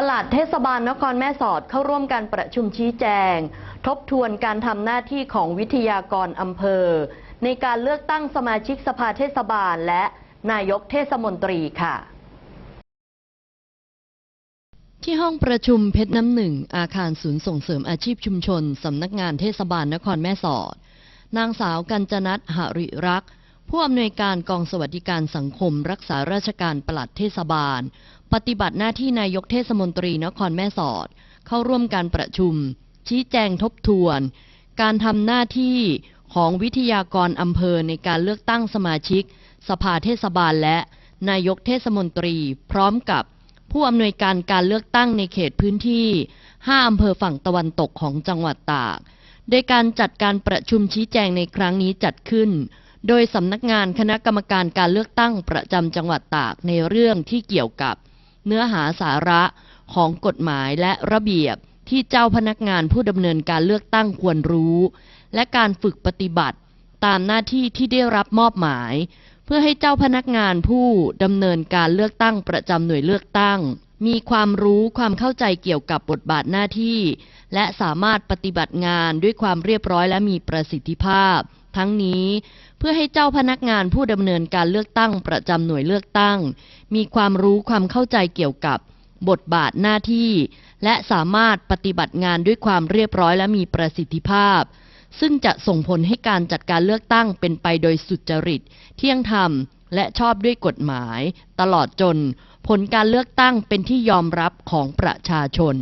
ปลัดเทศบาลนครแม่สอดเข้าร่วมการประชุมชี้แจง ทบทวนการทำหน้าที่ของวิทยากรอำเภอ ในการเลือกตั้งสมาชิกสภาเทศบาลและนายกเทศมนตรีค่ะ ที่ห้องประชุมเพชรน้ำหนึ่ง อาคารศูนย์ส่งเสริมอาชีพชุมชนสำนักงานเทศบาลนครแม่สอด นางสาวกัญจนัทหริรักษ์ ผู้อำนวยการกองสวัสดิการสังคม รักษาราชการปลัดเทศบาล ปฏิบัติหน้าที่นายกเทศมนตรีนครแม่สอด เข้าร่วมการประชุม ชี้แจงทบทวน การทำหน้าที่ของวิทยากรอำเภอในการเลือกตั้งสมาชิก สภาเทศบาลและนายกเทศมนตรี พร้อมกับผู้อำนวยการการเลือกตั้งในเขตพื้นที่ 5 อำเภอฝั่งตะวันตกของจังหวัดตาก โดยการจัดการประชุมชี้แจงในครั้งนี้จัดขึ้น โดยสำนักงานคณะกรรมการการเลือกตั้งประจำจังหวัดตากในเรื่องที่เกี่ยวกับ เนื้อหาสาระของกฎหมายและระเบียบที่เจ้าพนักงานผู้ดำเนินการเลือกตั้งควรรู้ และการฝึกปฏิบัติตามหน้าที่ที่ได้รับมอบหมาย เพื่อให้เจ้าพนักงานผู้ดำเนินการเลือกตั้งประจำหน่วยเลือกตั้ง มีความรู้ความเข้าใจเกี่ยวกับบทบาทหน้าที่ และสามารถปฏิบัติงานด้วยความเรียบร้อยและมีประสิทธิภาพ ทั้งนี้ เพื่อให้เจ้าพนักงานผู้ดำเนินการเลือกตั้งประจำหน่วยเลือกตั้ง มีความรู้ความเข้าใจเกี่ยวกับบทบาทหน้าที่ และสามารถปฏิบัติงานด้วยความเรียบร้อยและมีประสิทธิภาพ ซึ่งจะส่งผลให้การจัดการเลือกตั้งเป็นไปโดยสุจริต เที่ยงธรรม และชอบด้วยกฎหมาย ตลอดจน ผลการเลือกตั้งเป็นที่ยอมรับของประชาชน